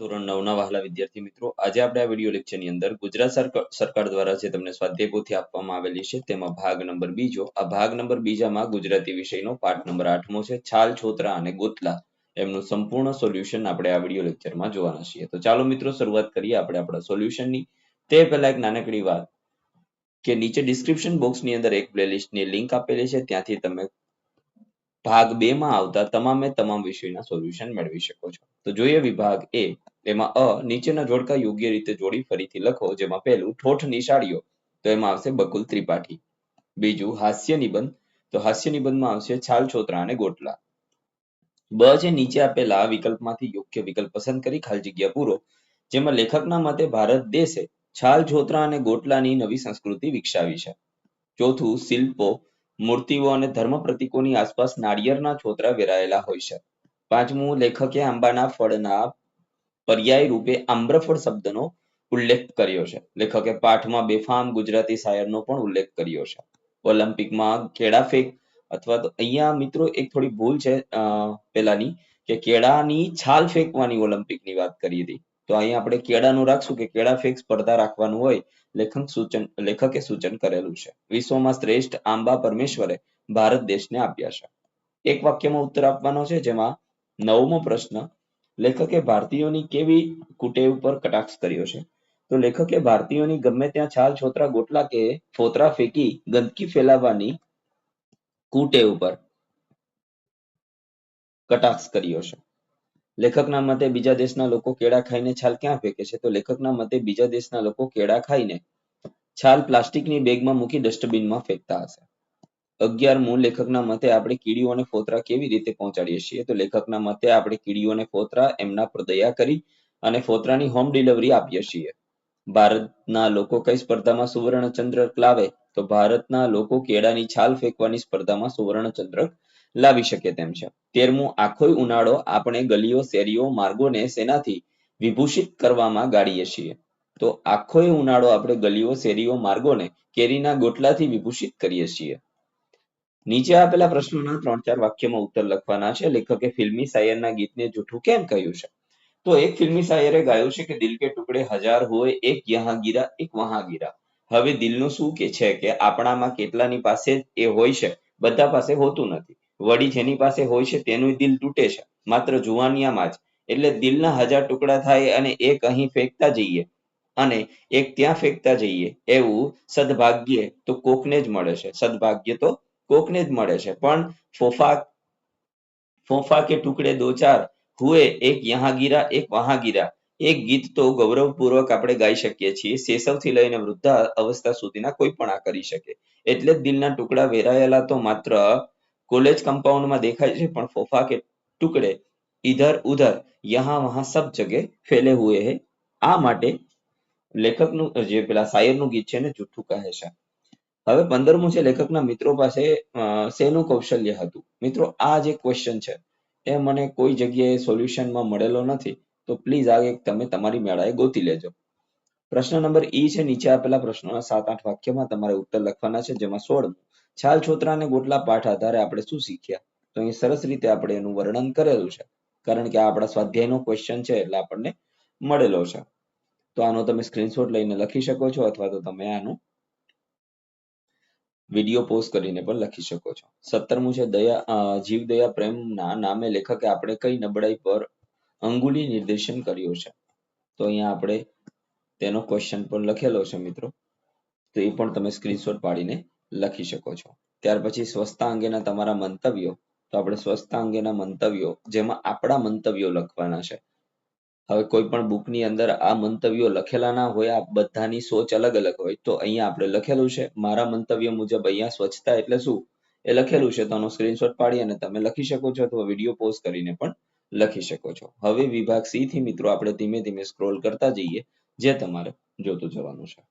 ધોરણ નવના વહાલા વિદ્યાર્થી મિત્રો, આજે આપણે આ વીડિયો લેક્ચરની અંદર ગુજરાત સરકાર દ્વારા જે તમને સ્વાધ્યાય પોથી આપવામાં આવેલી છે તેમાં ભાગ નંબર બીજો આ ભાગ નંબર બીજામાં ગુજરાતી વિષયનો પાઠ નંબર આઠમો છે, છાલ, છોતરા અને ગોતલા. એમનું સંપૂર્ણ સોલ્યુશન આપણે આ વીડિયો લેક્ચરમાં જોવાના છીએ. તો ચાલો મિત્રો શરૂઆત કરીએ આપણે આપણા સોલ્યુશનની તે પહેલા એક નાનકડી વાત કે નીચે ડિસ્ક્રિપ્શન બોક્સની અંદર એક પ્લેલિસ્ટની લિંક આપેલી છે. ત્યાંથી તમે ભાગ બે માં આવતા તમામે તમામ વિષયના સોલ્યુશન મેળવી શકો છો. તો જોઈએ વિભાગ એ એમાં અ, નીચેના જોડકા યોગ્ય રીતે જોડી ફરીથી લખો, જેમાં પહેલું, ઠોઠ નિશાળીઓ, તો એમાં આવશે બકુલ ત્રિપાઠી. બીજું, હાસ્ય નિબંધ, તો હાસ્ય નિબંધમાં આવશે છાલ, છોતરા અને ગોટલા. બ છે નીચે આપેલા વિકલ્પમાંથી યોગ્ય વિકલ્પ પસંદ કરી ખાલી જગ્યા પૂરો, જેમાં લેખકના મતે ભારત દેશે છાલ, છોતરા અને ગોટલાની નવી સંસ્કૃતિ વિકસાવી છે. ચોથું, શિલ્પો, મૂર્તિઓ અને ધર્મ પ્રતીકોની આસપાસ નાળિયેરના છોતરા વેરાયેલા હોય છે. પાંચમું, લેખકે આંબાના ફળના પર્યાય રૂપે આમ્રફળ શબ્દનો ઉલ્લેખ કર્યો છે. લેખકે પાઠમાં બેફામ ગુજરાતી શાયરનો પણ ઉલ્લેખ કર્યો છે. ઓલિમ્પિકમાં કેળા ફેંક અથવા તો અહીંયા મિત્રો એક થોડી ભૂલ છે પેલાની કે કેળાની છાલ ફેંકવાની ઓલિમ્પિકની વાત કરી હતી. તો અહીંયા આપણે કેળાનું રાખશું કે કેળા ફેંક સ્પર્ધા રાખવાનું હોય લેખક સૂચન, લેખકે સૂચન કરેલું છે. વિશ્વમાં શ્રેષ્ઠ આંબા પરમેશ્વરે ભારત દેશને આપ્યા છે. એક વાક્યમાં ઉત્તર આપવાનો છે, જેમાં નવમો પ્રશ્ન લેખકે ભારતીયોની કેવી કુટેવ પર કટાક્ષ કર્યો છે? તો લેખકે ભારતીયોની ગમે ત્યાં છાલ છોતરા ગોટલા કે ફોતરા ફેંકી ગંદકી ફેલાવવાની કુટેવ પર કટાક્ષ કર્યો છે. લેખકના મતે બીજા દેશના લોકો કેળા ખાઈને છાલ ક્યાં ફેંકે છે? તો લેખકના મતે બીજા દેશના લોકો કેળા ખાઈને છાલ પ્લાસ્ટિકની બેગમાં મૂકી ડસ્ટબિનમાં ફેંકતા હશે. અગિયારમું લેખકના મતે આપણે કીડીઓને ફોતરા કેવી રીતે પહોંચાડીએ છીએ? તો લેખકના મતે આપણે કીડીઓને ફોતરા, એમના પર દયા કરી અને ફોતરાની હોમ ડિલિવરી આપીએ છીએ. ભારતના લોકો કઈ સ્પર્ધામાં સુવર્ણ ચંદ્રક લાવે? તો ભારતના લોકો કેળાની છાલ ફેંકવાની સ્પર્ધામાં સુવર્ણ ચંદ્રક લાવી શકે તેમ છે. તેરમું આખોય ઉનાળો આપણે ગલીઓ, શેરીઓ, માર્ગોને સેનાથી વિભૂષિત કરવામાં ગાળીએ છીએ. તો આખોય ઉનાળો આપણે ગલીઓ, શેરીઓ, માર્ગોને કેરીના ગોટલાથી વિભૂષિત કરીએ છીએ. નીચે આપેલા પ્રશ્નોના ત્રણ ચાર વાક્યમાં ઉત્તર લખવાના છે. લેખકે ફિલ્મી શાયરના ગીતને જૂઠું કેમ કહ્યું છે? તો એક ફિલ્મી શાયરે ગાયું છે કે દિલ કે ટુકડે હજાર હોય, એક યહાં ગીરા એક વહાં ગીરા હવે દિલનું શું કે છે કે આપણામાં કેટલાની પાસે એ હોય છે? બધા પાસે હોતું નથી. વળી જેની પાસે હોય છે તેનું દિલ તૂટે છે. માત્ર જુવાનિયામાં જ. એટલે દિલના હજાર ટુકડા થાય અને એક અહીં ફેંકતા જઈએ. અને એક ત્યાં ફેંકતા જઈએ. એવું સદભાગ્ય તો કોકને જ મળે છે. સદભાગ્ય તો કોકને જ મળે છે. પણ ફોફા ફોફા કે ટુકડે દો ચાર, હુએ એક યહાં ગીરા, એક વહાં ગીરા. એક ગીત તો ગૌરવપૂર્વક આપણે ગાઈ શકીએ છીએ. શેષવથી લઈને વૃદ્ધા અવસ્થા સુધીના કોઈ પણ આ કરી શકે. એટલે દિલના ટુકડા વેરાયેલા તો માત્ર કોલેજ કમ્પાઉન્ડમાં દેખાય છે, પણ ફોફા કે ટુકડે ઇધર ઉધર, યહાં વહાં સબ જગે ફેલે હુએ હે. આ માટે લેખકનું, જે પેલા શાયરનું ગીત છે ને, જુઠ્ઠું કહે છે. હવે પંદરમું છે લેખકના મિત્રો પાસે શેનું કૌશલ્ય હતું? મિત્રો, આ જે ક્વેશ્ચન છે. એ મને કોઈ જગ્યાએ સોલ્યુશનમાં મળેલો નથી, તો પ્લીઝ આ એક તમે તમારી મેળાએ ગોતી લેજો. પ્રશ્ન નંબર ઈ છે, નીચે આપેલા પ્રશ્નોના સાત આઠ વાક્યમાં તમારે ઉત્તર લખવાના છે, જેમાં સોળ છાલ છોતરા અને ગોટલા પાઠ આધારે આપણે શું શીખ્યા? તો અહીં સરસ રીતે આપણે એનું વર્ણન કરેલું છે, કારણ કે આ આપણા સ્વાધ્યાયનો ક્વેશ્ચન છે, એટલે આપણને મળેલો છે. તો આનો તમે સ્ક્રીનશોટ લઈને લખી શકો છો, અથવા તો તમે આનું વીડિયો પોસ્ટ કરીને પણ લખી શકો છો. સત્તરમું છે દયા જીવ દયા પ્રેમના નામે લેખકે આપણે કઈ નબળાઈ પર અંગુલી નિર્દેશન કર્યો છે? તો અહીંયા આપણે તેનો ક્વેશ્ચન પણ લખેલો છે મિત્રો. તો એ પણ તમે સ્ક્રીનશોટ પાડીને લખી શકો છો. ત્યાર પછી સ્વચ્છતા અંગેના તમારા મંતવ્યો. તો આપણે સ્વચ્છતા અંગેના મંતવ્યો, જેમાં આપણા મંતવ્યો લખવાના છે. હવે કોઈ પણ બુકની અંદર આ મંતવ્યો લખેલા ના હોય, આ બધાની સોચ અલગ અલગ હોય, તો અહીંયા આપણે લખેલું છે. મારા મંતવ્ય મુજબ અહીંયા સ્વચ્છતા એટલે શું? એ લખેલું છે. તો આનો સ્ક્રીનશોટ પાડી અને તમે લખી શકો છો અથવા વીડિયો પોસ્ટ કરીને પણ લખી શકો છો. હવે વિભાગ સી થી મિત્રો આપણે ધીમે ધીમે સ્ક્રોલ કરતા જઈએ, જે તમારે જોતું જવાનું છે.